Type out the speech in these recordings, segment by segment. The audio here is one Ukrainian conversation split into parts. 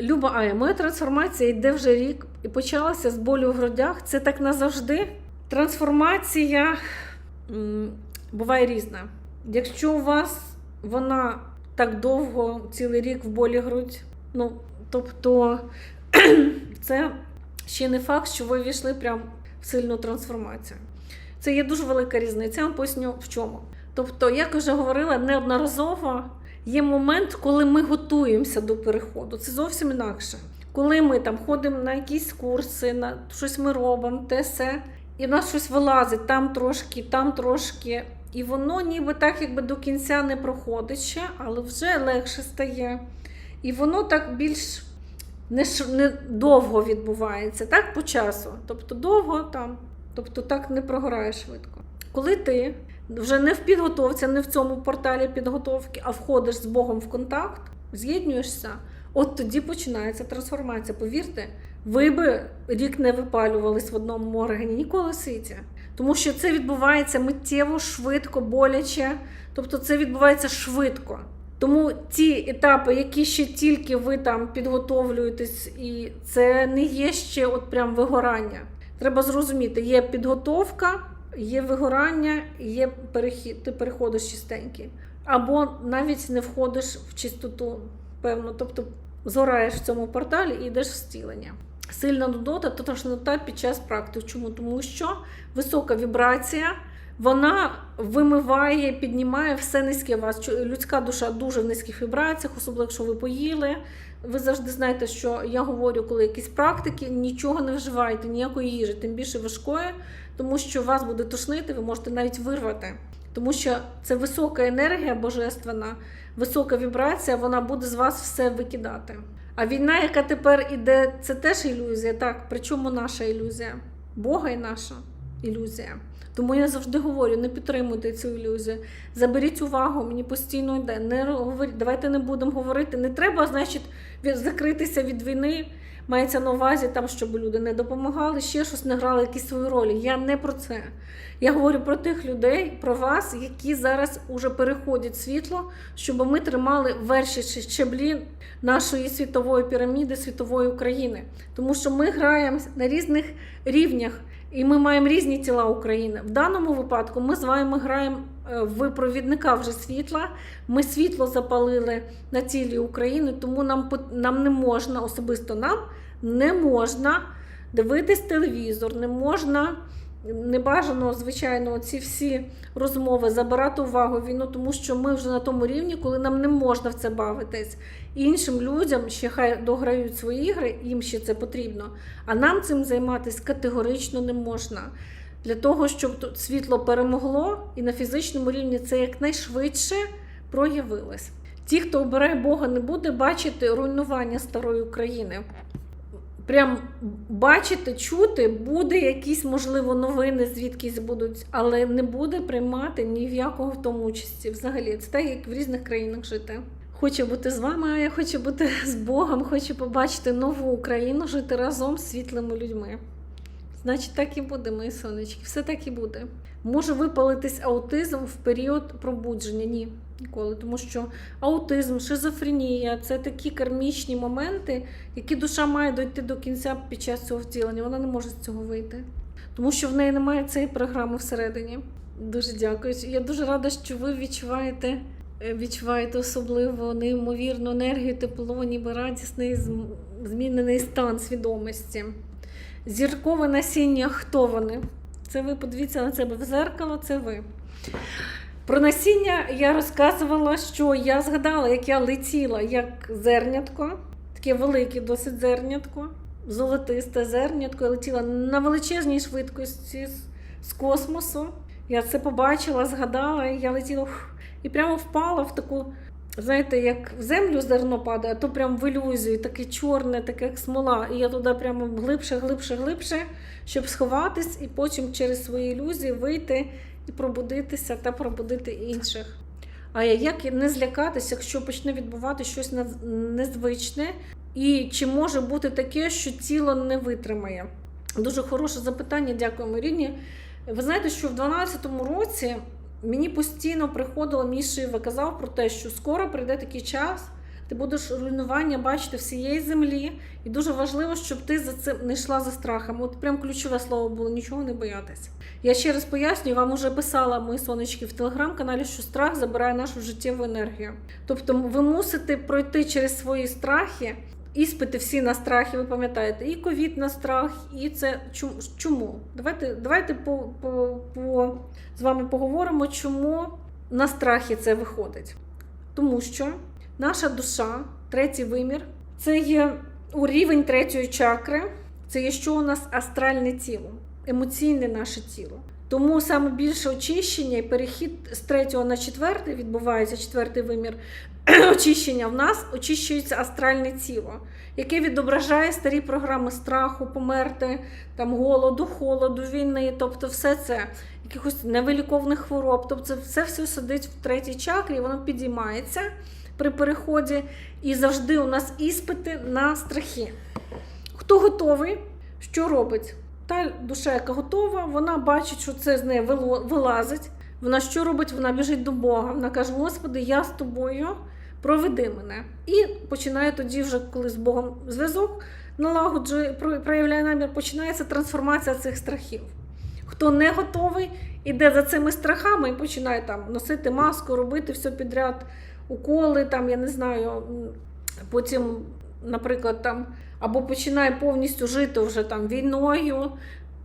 Люба Ая, моя трансформація йде вже рік і почалася з болю в грудях. Це так назавжди. Трансформація буває різна. Якщо у вас вона так довго, цілий рік в болі грудь, ну тобто це ще не факт, що ви війшли прям в сильну трансформацію. Це є дуже велика різниця. Я вам поясню в чому. Тобто, як вже говорила неодноразово, є момент, коли ми готуємося до переходу. Це зовсім інакше. Коли ми там ходимо на якісь курси, на щось ми робимо, те все, і в нас щось вилазить там трошки, там трошки. І воно ніби так якби до кінця не проходить ще, але вже легше стає. І воно так більш не, не довго відбувається, так по часу. Тобто довго там, тобто так не прогорає швидко. Коли ти вже не в підготовці, не в цьому порталі підготовки, а входиш з Богом в контакт, з'єднуєшся, от тоді починається трансформація. Повірте, ви би рік не випалювались в одному органі ніколи в світі. Тому що це відбувається миттєво, швидко, боляче. Тобто це відбувається швидко. Тому ті етапи, які ще тільки ви там підготовлюєтесь, і це не є ще от прям вигорання. Треба зрозуміти, є підготовка, є вигорання, є перехід, ти переходиш чистенький. Або навіть не входиш в чистоту, певно, тобто згораєш в цьому порталі і йдеш в стілення. Сильна нудота, тотожнота під час практики. Чому? Тому що висока вібрація, вона вимиває, піднімає все низьке вас. Людська душа дуже в низьких вібраціях, особливо якщо ви поїли. Ви завжди знаєте, що я говорю, коли якісь практики, нічого не вживайте, ніякої їжі, тим більше важкої, тому що вас буде тошнити, ви можете навіть вирвати. Тому що це висока енергія божественна, висока вібрація, вона буде з вас все викидати. А війна, яка тепер іде, це теж ілюзія. Так, причому наша ілюзія? Бога і наша ілюзія. Тому я завжди говорю: не підтримуйте цю ілюзію. Заберіть увагу, мені постійно йде. Не говоріть, давайте не будемо говорити. Не треба, значить, закритися від війни. Мається на увазі, там, щоб люди не допомагали, ще щось не грали якісь свої ролі. Я не про це. Я говорю про тих людей, про вас, які зараз уже переходять світло, щоб ми тримали верші щеблі нашої світової піраміди, світової України. Тому що ми граємо на різних рівнях. І ми маємо різні тіла України. В даному випадку ми з вами граємо е, в провідника вже світла. Ми світло запалили на тілі України, тому нам, нам не можна, особисто нам не можна дивитись телевізор, не можна. Не бажано, звичайно, ці всі розмови забирати увагу війну, тому що ми вже на тому рівні, коли нам не можна в це бавитись. Іншим людям ще хай дограють свої ігри, їм ще це потрібно. А нам цим займатися категорично не можна. Для того, щоб тут світло перемогло і на фізичному рівні це якнайшвидше проявилось. Ті, хто обирає Бога, не буде бачити руйнування старої України. Прям бачити, чути, буде якісь, можливо, новини, звідкись будуть, але не буде приймати ні в якого в тому участі. Взагалі, це так, як в різних країнах жити. Хочу бути з вами, а я хочу бути з Богом, хочу побачити нову Україну, жити разом з світлими людьми. Значить, так і буде, мої сонечки, все так і буде. Може випалитись аутизм в період пробудження? Ні, ніколи. Тому що аутизм, шизофренія це такі кармічні моменти, які душа має дойти до кінця під час цього втілення. Вона не може з цього вийти. Тому що в неї немає цієї програми всередині. Дуже дякую. Я дуже рада, що ви відчуваєте, е, відчуваєте особливо неймовірну енергію, тепло, ніби радісний змінений стан свідомості. Зіркове насіння, хто вони? Це ви подивіться на себе в зеркало, це ви. Про насіння я розказувала, що я згадала, як я летіла як зернятко, таке велике досить зернятко, золотисте зернятко. Я летіла на величезній швидкості з, космосу. Я це побачила, згадала, і я летіла і прямо впала в таку, знаєте, як в землю зерно падає, то прям в ілюзію, таке чорне, таке як смола. І я туди прямо глибше, глибше, глибше, щоб сховатись і потім через свої ілюзії вийти і пробудитися та пробудити інших. А як не злякатися, якщо почне відбувати щось незвичне, і чи може бути таке, що тіло не витримає? Дуже хороше запитання, дякуємо Іріні. Ви знаєте, що в 2012 році мені постійно приходило мій Шива, казав про те, що скоро прийде такий час. Ти будеш руйнування бачити всієї землі, і дуже важливо, щоб ти за цим не йшла за страхом. От прям ключове слово було нічого не боятися. Я ще раз пояснюю, вам уже писала мої сонечки в телеграм-каналі, що страх забирає нашу життєву енергію. Тобто ви мусите пройти через свої страхи. Іспити всі на страхи, ви пам'ятаєте, і ковід на страх, і це чому? Давайте, давайте по, по, по, з вами поговоримо, чому на страхи це виходить. Тому що наша душа, третій вимір, це є у рівень третьої чакри, це є що у нас астральне тіло, емоційне наше тіло. Тому саме більше очищення і перехід з третього на четвертий відбувається четвертий вимір очищення в нас очищується астральне тіло, яке відображає старі програми страху, померти, там голоду, холоду, війни, тобто все це, якихось невиліковних хвороб. Тобто це все все сидить в третій чакрі, воно підіймається при переході. І завжди у нас іспити на страхи. Хто готовий, що робить? Та душа, яка готова, вона бачить, що це з неї вилазить. Вона що робить? Вона біжить до Бога. Вона каже: Господи, я з тобою, проведи мене. І починає тоді, вже коли з Богом зв'язок налагоджує, проявляє намір, починається трансформація цих страхів. Хто не готовий, іде за цими страхами і починає там носити маску, робити все підряд, уколи, там, я не знаю, потім, наприклад, там, або починає повністю жити вже там війною.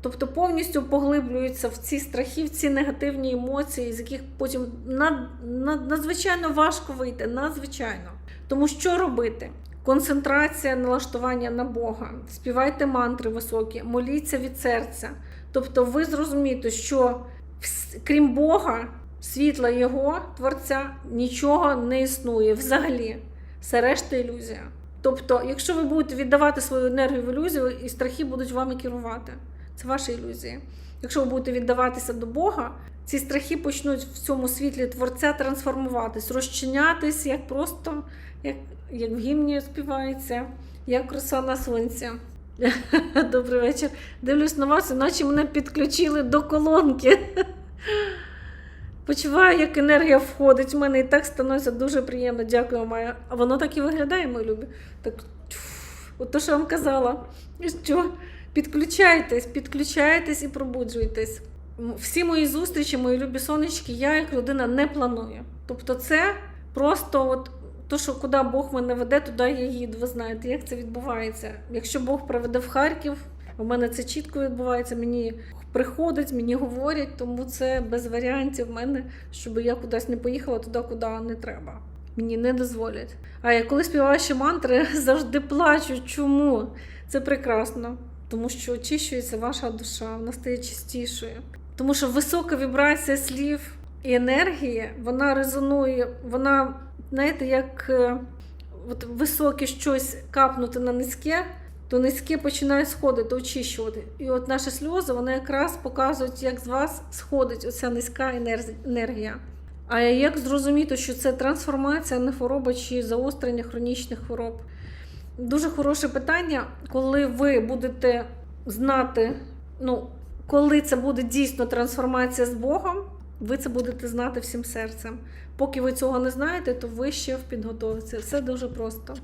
Тобто повністю поглиблюються в ці страхи, в ці негативні емоції, з яких потім над, над, надзвичайно важко вийти. Надзвичайно. Тому що робити? Концентрація, налаштування на Бога, співайте мантри високі, моліться від серця. Тобто, ви зрозумієте, що крім Бога, світла Його, Творця, нічого не існує взагалі. Все решта ілюзія. Тобто, якщо ви будете віддавати свою енергію в ілюзію, і страхи будуть вами керувати. Це ваші ілюзії. Якщо ви будете віддаватися до Бога, ці страхи почнуть в цьому світлі творця трансформуватись, розчинятись як просто, як, як в гімні співається, як роса на сонці. Добрий вечір. Дивлюсь на вас, іначе мене підключили до колонки. Почуваю, як енергія входить в мене і так становиться дуже приємно. Дякую, Майя. А воно так і виглядає, мої любі. Так, тьф, от то, що я вам казала. Що? Підключайтесь, підключайтесь і пробуджуйтесь. Всі мої зустрічі, мої любі сонечки, я як людина не планую. Тобто, це просто от то, що куди Бог мене веде, туди я їду. Ви знаєте, як це відбувається. Якщо Бог приведе в Харків, у мене це чітко відбувається. Мені приходить, мені говорять, тому це без варіантів в мене, щоб я кудись не поїхала туди, куди не треба. Мені не дозволять. А я коли співаю ще мантри, завжди плачу. Чому? Це прекрасно, тому що очищується ваша душа, вона стає чистішою. Тому що висока вібрація слів і енергії, вона резонує, вона, знаєте, як е, от високе щось капнути на низьке, то низьке починає сходити, очищувати. І от наші сльози вони якраз показують, як з вас сходить оця низька енергія. А як зрозуміти, що це трансформація, не хвороба чи заострення хронічних хвороб? Дуже хороше питання, коли ви будете знати, ну, коли це буде дійсно трансформація з Богом, ви це будете знати всім серцем. Поки ви цього не знаєте, то ви ще в підготовці. Все дуже просто.